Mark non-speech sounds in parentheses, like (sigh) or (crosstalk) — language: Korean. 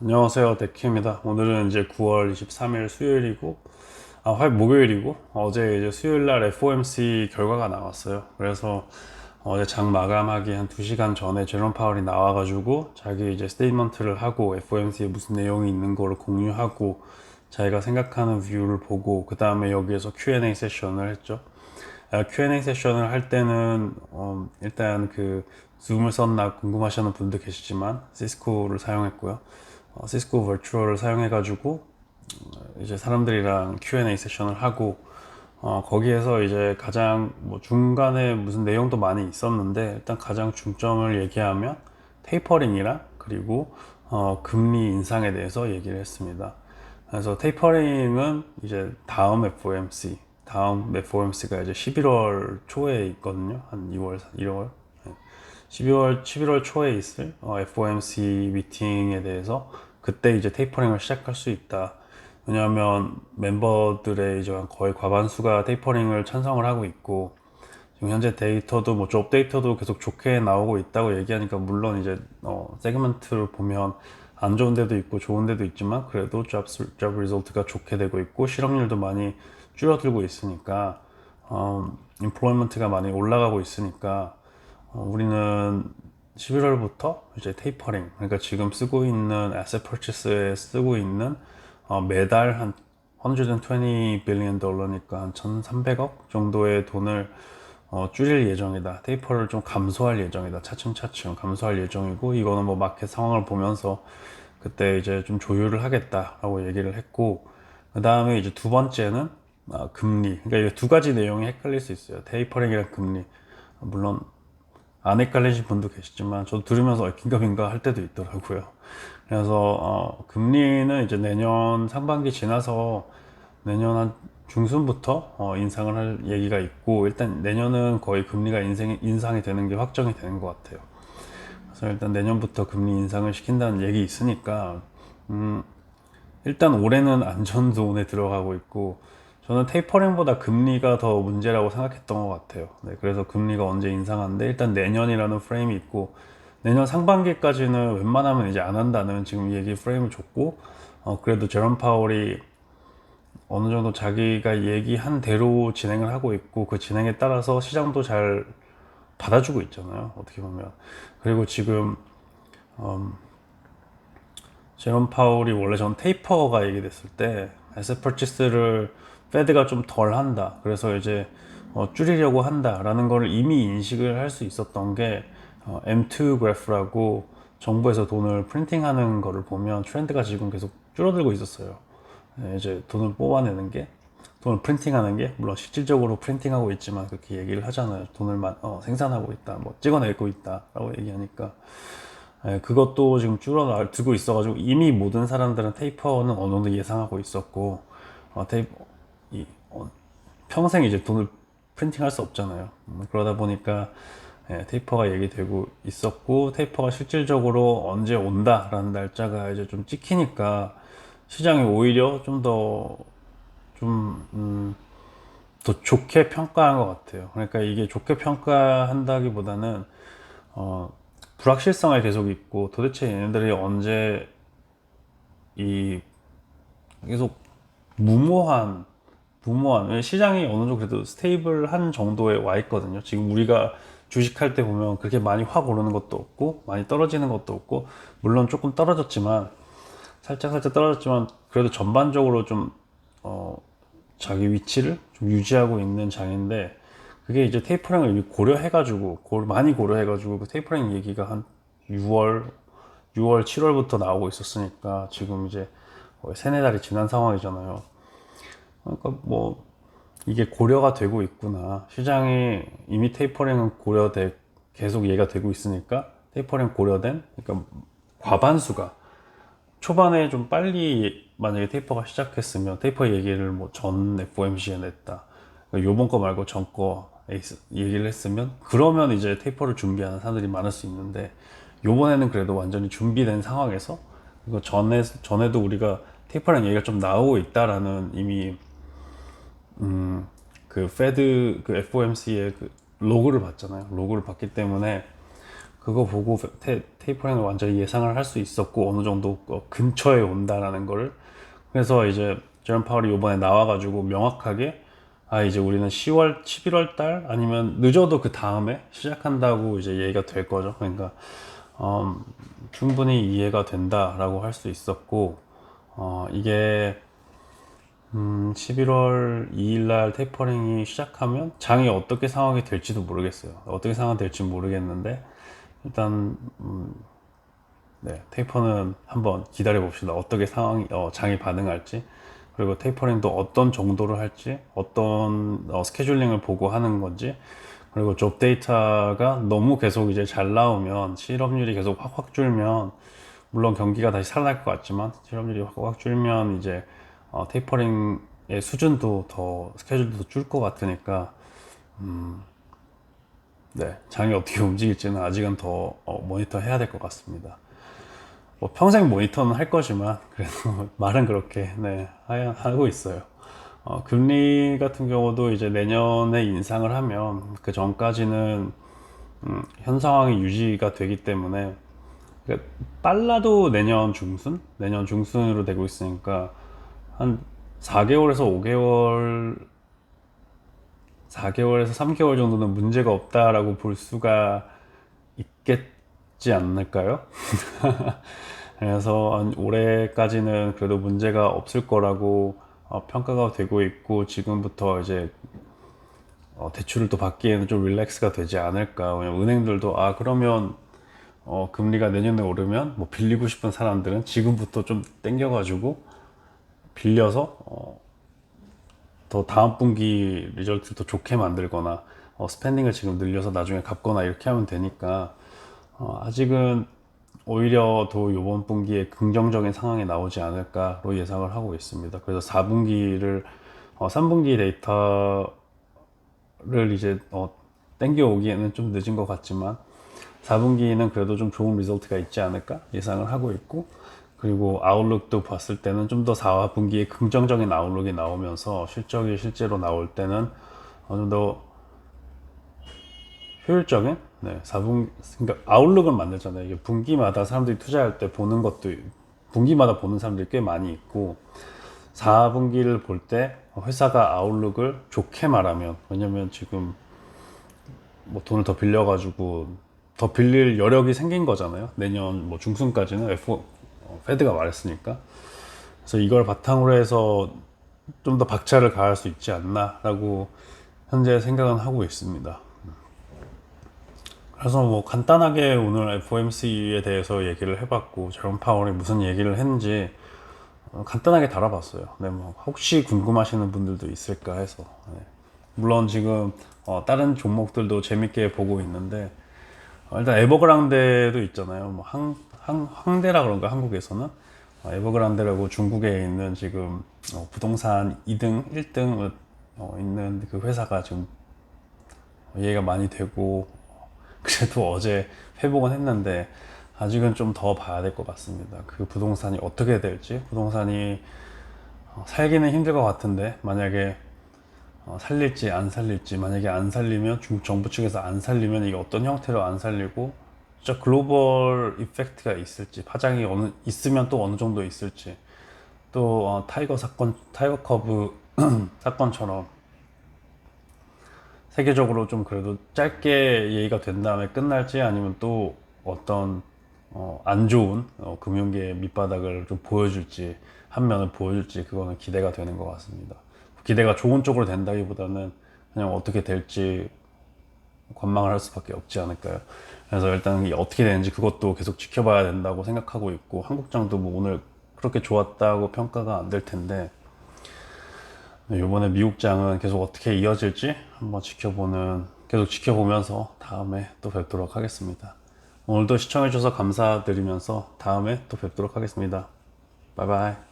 안녕하세요 데키입니다. 오늘은 이제 9월 23일 수요일이고 아 화- 목요일이고 어제 이제 수요일날 FOMC 결과가 나왔어요. 그래서 어제 장 마감하기 한 2시간 전에 제롬 파월이 나와가지고 자기 이제 스테이먼트를 하고 FOMC에 무슨 내용이 있는 거를 공유하고 자기가 생각하는 뷰를 보고 그 다음에 여기에서 Q&A 세션을 했죠. 아, Q&A 세션을 할 때는 어, 일단 그 줌을 썼나 궁금하시는 분도 계시지만 시스코를 사용했고요. 어, 시스코 버추얼을 사용해 가지고 어, 이제 사람들이랑 Q&A 세션을 하고 어, 거기에서 이제 가장 뭐 중간에 무슨 내용도 많이 있었는데 일단 가장 중점을 얘기하면 테이퍼링이랑 그리고 어, 금리 인상에 대해서 얘기를 했습니다. 그래서 테이퍼링은 이제 다음 FOMC, 다음 FOMC가 이제 11월 초에 있거든요. 한 2월, 1월. 12월, 11월 초에 있을 어, FOMC 미팅에 대해서 그때 이제 테이퍼링을 시작할 수 있다. 왜냐하면 멤버들의 이제 거의 과반수가 테이퍼링을 찬성을 하고 있고 지금 현재 데이터도 뭐 조업 데이터도 계속 좋게 나오고 있다고 얘기하니까 물론 이제 어, 세그먼트를 보면 안 좋은 데도 있고 좋은 데도 있지만 그래도 잡, 잡 리졸트가 좋게 되고 있고 실업률도 많이 줄어들고 있으니까 어, 인플로이먼트가 많이 올라가고 있으니까 어, 우리는 11월부터 이제 테이퍼링 그러니까 지금 쓰고 있는 asset purchase에 쓰고 있는 어, 매달 한 120 billion 달러니까 한 1,300억 정도의 돈을 어, 줄일 예정이다. 테이퍼를 좀 감소할 예정이다. 차츰차츰 감소할 예정이고 이거는 뭐 마켓 상황을 보면서 그때 이제 좀 조율을 하겠다라고 얘기를 했고 그 다음에 이제 두 번째는 아, 금리. 그러니까 이두 가지 내용이 헷갈릴 수 있어요. 테이퍼링이랑 금리. 물론 안 헷갈리신 분도 계시지만 저도 들으면서 긴가민가 할 때도 있더라고요. 그래서 어, 금리는 이제 내년 상반기 지나서 내년 한 중순부터 어, 인상을 할 얘기가 있고 일단 내년은 거의 금리가 인생, 인상이 되는 게 확정이 되는 것 같아요. 그래서 일단 내년부터 금리 인상을 시킨다는 얘기 있으니까 음, 일단 올해는 안전존에 들어가고 있고 저는 테이퍼링보다 금리가 더 문제라고 생각했던 것 같아요. 네, 그래서 금리가 언제 인상한데 일단 내년이라는 프레임이 있고 내년 상반기까지는 웬만하면 이제 안 한다는 지금 얘기 프레임을 줬고 어, 그래도 제롬 파월이 어느 정도 자기가 얘기한 대로 진행을 하고 있고 그 진행에 따라서 시장도 잘 받아주고 있잖아요. 어떻게 보면 그리고 지금 음, 제롬 파울이 원래 전 테이퍼가 얘기됐을 때 에셋 퍼치스를 페드가 좀 덜 한다. 그래서 이제 어, 줄이려고 한다라는 걸 이미 인식을 할 수 있었던 게 어, M2 그래프라고 정부에서 돈을 프린팅하는 거를 보면 트렌드가 지금 계속 줄어들고 있었어요. 네, 이제 돈을 뽑아내는 게 돈을 프린팅하는 게 물론 실질적으로 프린팅하고 있지만 그렇게 얘기를 하잖아요. 돈을 마- 어, 생산하고 있다, 뭐 찍어내고 있다라고 얘기하니까 예, 그것도 지금 줄어들고 있어가지고 이미 모든 사람들은 테이퍼는 어느 정도 예상하고 있었고 어, 테이퍼 이, 어, 평생 이제 돈을 프린팅할 수 없잖아요. 음, 그러다 보니까 예, 테이퍼가 얘기되고 있었고 테이퍼가 실질적으로 언제 온다라는 날짜가 이제 좀 찍히니까 시장이 오히려 좀 더좀 음, 더 좋게 평가한 것 같아요. 그러니까 이게 좋게 평가한다기보다는 어, 불확실성이 계속 있고 도대체 얘네들이 언제 이 계속 무모한 무모한 시장이 어느 정도 그래도 스테이블한 정도에 와 있거든요. 지금 우리가 주식할 때 보면 그렇게 많이 확 오르는 것도 없고 많이 떨어지는 것도 없고 물론 조금 떨어졌지만 살짝 살짝 떨어졌지만 그래도 전반적으로 좀 어, 자기 위치를 좀 유지하고 있는 장인데 그게 이제 테이퍼링을 고려해가지고 고- 많이 고려해가지고 그 테이퍼링 얘기가 한 6월 6월 7월부터 나오고 있었으니까 지금 이제 세네 달이 지난 상황이잖아요. 그러니까 뭐 이게 고려가 되고 있구나. 시장이 이미 테이퍼링은 고려돼 계속 얘기가 되고 있으니까 테이퍼링 고려된 그러니까 과반수가 초반에 좀 빨리 만약에 테이퍼가 시작했으면 테이퍼 얘기를 뭐 전 FOMC에 냈다. 그러니까 요번 거 말고 전 거 얘기를 했으면 그러면 이제 테이퍼를 준비하는 사람들이 많을 수 있는데 요번에는 그래도 완전히 준비된 상황에서 이거 전에 전에도 우리가 테이퍼라는 얘기가 좀 나오고 있다라는 이미 음, 그 페드 그 FOMC의 그 로그를 봤잖아요. 로그를 봤기 때문에 그거 보고 테, 테이퍼링을 완전히 예상을 할 수 있었고 어느 정도 어, 근처에 온다라는 거를 그래서 이제 제롬 파월이 이번에 나와가지고 명확하게 아 이제 우리는 10월 11월 달 아니면 늦어도 그 다음에 시작한다고 이제 얘기가 될 거죠. 그러니까 음, 충분히 이해가 된다라고 할 수 있었고 어, 이게 음, 11월 2일 날 테이퍼링이 시작하면 장이 어떻게 상황이 될지도 모르겠어요. 어떻게 상황이 될지 모르겠는데 일단 음, 네, 테이퍼는 한번 기다려 봅시다. 어떻게 상황이 어, 장이 반응할지 그리고 테이퍼링도 어떤 정도를 할지 어떤 어, 스케줄링을 보고 하는 건지 그리고 좁 데이터가 너무 계속 이제 잘 나오면 실업률이 계속 확확 줄면 물론 경기가 다시 살아날 것 같지만 실업률이 확확 줄면 이제 어, 테이퍼링의 수준도 더 스케줄도 줄 것 같으니까 음, 네 장이 어떻게 움직일지는 아직은 더 어, 모니터 해야 될 것 같습니다. 뭐 평생 모니터는 할 거지만 그래도 (laughs) 말은 그렇게 네 하- 하고 있어요. 어, 금리 같은 경우도 이제 내년에 인상을 하면 그 전까지는 음, 현 상황이 유지가 되기 때문에 그러니까 빨라도 내년 중순, 내년 중순으로 되고 있으니까 한 4개월에서 5개월, 4개월에서 3개월 정도는 문제가 없다라고 볼 수가 있겠지 않을까요? (laughs) 그래서 한 올해까지는 그래도 문제가 없을 거라고 어, 평가가 되고 있고 지금부터 이제 어, 대출을 또 받기에는 좀 릴렉스가 되지 않을까. 왜냐면 은행들도 아 그러면 어, 금리가 내년에 오르면 뭐 빌리고 싶은 사람들은 지금부터 좀 땡겨가지고 빌려서 어, 더 다음 분기 리절트를 더 좋게 만들거나 어, 스pen딩을 지금 늘려서 나중에 갚거나 이렇게 하면 되니까 어, 아직은 오히려 더 이번 분기에 긍정적인 상황이 나오지 않을까로 예상을 하고 있습니다. 그래서 4분기를 어, 3분기 데이터를 이제 어, 땡겨 오기에는 좀 늦은 것 같지만 4분기는 그래도 좀 좋은 리절트가 있지 않을까 예상을 하고 있고 그리고 아웃룩도 봤을 때는 좀 더 4분기에 긍정적인 아웃룩이 나오면서 실적이 실제로 나올 때는 어느 정도 효율적인 네, 4분 그러니까 아웃룩을 만들잖아요. 이게 분기마다 사람들이 투자할 때 보는 것도 분기마다 보는 사람들이 꽤 많이 있고 4분기를 볼 때 회사가 아웃룩을 좋게 말하면 왜냐면 지금 뭐 돈을 더 빌려 가지고 더 빌릴 여력이 생긴 거잖아요. 내년 뭐 중순까지는 F, 어, 페드가 말했으니까. 그래서 이걸 바탕으로 해서 좀 더 박차를 가할 수 있지 않나라고 현재 생각은 하고 있습니다. 그래서 뭐 간단하게 오늘 FOMC에 대해서 얘기를 해봤고 제롬 파월이 무슨 얘기를 했는지 어, 간단하게 다뤄봤어요. 네, 뭐 혹시 궁금하시는 분들도 있을까 해서 네. 물론 지금 어, 다른 종목들도 재밌게 보고 있는데 어, 일단 에버그랑데도 있잖아요. 뭐 항, 항, 항대라 그런가 한국에서는 어, 에버그란데라고 중국에 있는 지금 어, 부동산 2등, 1등 어, 있는 그 회사가 지금 얘기가 많이 되고 (laughs) 그래도 어제 회복은 했는데 아직은 좀 더 봐야 될 것 같습니다. 그 부동산이 어떻게 될지 부동산이 어, 살기는 힘들 것 같은데 만약에 어, 살릴지 안 살릴지 만약에 안 살리면 중국 정부 측에서 안 살리면 이게 어떤 형태로 안 살리고 진짜 글로벌 이펙트가 있을지 파장이 어느 있으면 또 어느 정도 있을지 또 어, 타이거 사건 타이거 커브 (clears throat) 사건처럼 세계적으로 좀 그래도 짧게 얘기가 된 다음에 끝날지 아니면 또 어떤 어, 안 좋은 어, 금융계 밑바닥을 좀 보여줄지 한 면을 보여줄지 그거는 기대가 되는 것 같습니다. 기대가 좋은 쪽으로 된다기보다는 그냥 어떻게 될지 관망을 할 수밖에 없지 않을까요? 그래서 일단 이게 어떻게 되는지 그것도 계속 지켜봐야 된다고 생각하고 있고 한국장도 뭐 오늘 그렇게 좋았다고 평가가 안 될 텐데 네, 이번에 미국장은 계속 어떻게 이어질지 한번 지켜보는 계속 지켜보면서 다음에 또 뵙도록 하겠습니다. 오늘도 시청해주셔서 감사드리면서 다음에 또 뵙도록 하겠습니다. 바이바이.